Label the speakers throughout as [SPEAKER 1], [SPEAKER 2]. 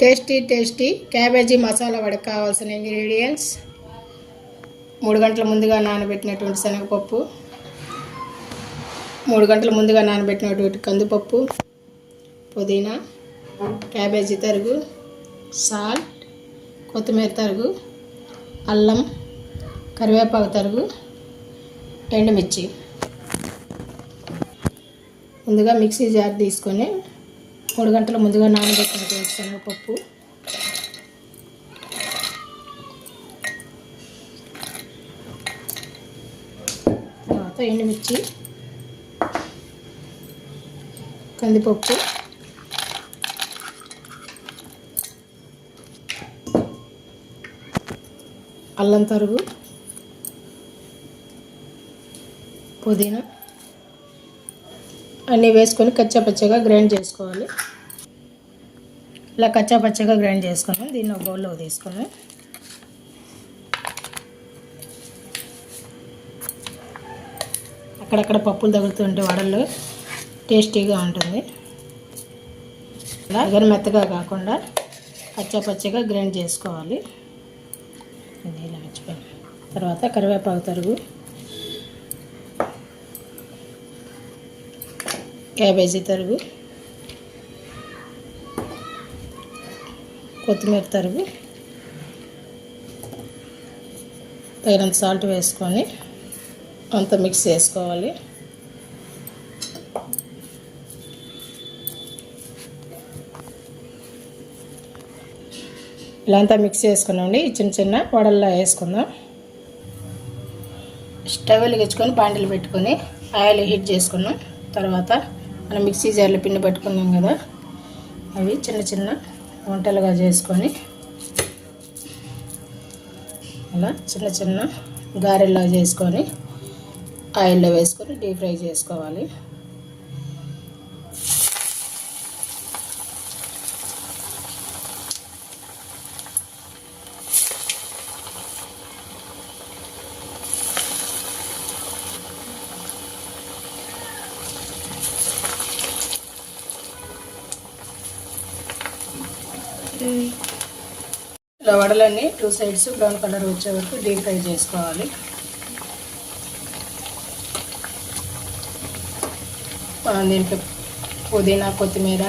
[SPEAKER 1] Tasty tasty cabbage masala వడకు కావాల్సిన ingredients మూడు గంటల ముందుగా నానబెట్టినటువంటి శనగపప్పు. మూడు గంటల ముందుగా నానబెట్టినటువంటి కందిపప్పు పుదీనా క్యాబేజీ తరుగు సాల్ట్ కొత్తిమీర తరుగు అల్లం కరివేపాకు తరుగు ఎండుమిర్చి. ముందుగా మిక్సీ జార్ తీసుకొని మూడు గంటల ముందుగా నానబెట్టిన శనగపప్పు తర్వాత ఎండుమిర్చి కందిపప్పు. అల్లం తరుగు పుదీనా. అన్నీ వేసుకొని కచ్చాపచ్చగా గ్రైండ్ చేసుకోవాలి. ఇలా కచ్చాపచ్చగా గ్రైండ్ చేసుకున్నాం దీన్ని ఒక బౌల్లో తీసుకున్నాం అక్కడక్కడ పప్పులు తగులుతుంటే వడలు టేస్టీగా ఉంటుంది. అలా మెత్తగా కాకుండా పచ్చపచ్చగా గ్రైండ్ చేసుకోవాలి. ఇది ఇలా తర్వాత కరివేపాకు తరుగు. క్యాబేజీ తరుగు కొత్తిమీర తరుగు. తగినంత సాల్ట్ వేసుకొని అంత మిక్స్ చేసుకోవాలి. ఇలా అంతా మిక్స్ చేసుకున్నామండి. చిన్న చిన్న వడల్లా వేసుకుందాం. స్టవ్ వెలిగించుకొని బాండీలు పెట్టుకొని ఆయిల్ హీట్ చేసుకున్నాం. తర్వాత మనం మిక్సీ జార్లో పిండి పట్టుకున్నాం కదా అవి చిన్న చిన్న వంటలుగా చేసుకొని అలా చిన్న చిన్న గారెల్లా చేసుకొని ఆయిల్లో వేసుకొని డీప్ ఫ్రై చేసుకోవాలి. ఇలా వడలన్నీ టూ సైడ్స్ బ్రౌన్ కలర్ వచ్చే వరకు డీప్ ఫ్రై చేసుకోవాలి. మనం దీనికి పుదీనా కొత్తిమీర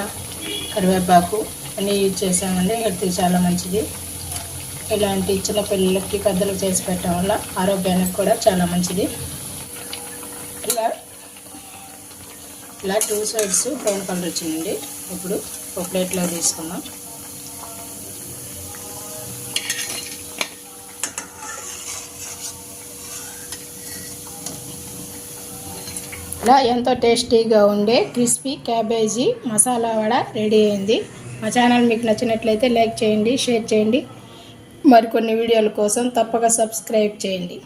[SPEAKER 1] కరివేపాకు అన్నీ యూజ్ చేసామండి హెల్త్ చాలా మంచిది. ఇలాంటి చిన్న పిల్లలకి పెద్దలకు చేసి పెట్టడం వల్ల ఆరోగ్యానికి కూడా చాలా మంచిది. ఇలా ఇలా టూ సైడ్స్ బ్రౌన్ కలర్ వచ్చిందండి. ఇప్పుడు ఒక ప్లేట్లో తీసుకుందాం. ఇలా ఎంతో టేస్టీగా ఉండే crispy cabbage masala vada ready అయింది. మా ఛానల్ మీకు నచ్చినట్లయితే లైక్ చేయండి షేర్ చేయండి. మరికొన్ని వీడియోల కోసం తప్పక సబ్స్క్రైబ్ చేయండి.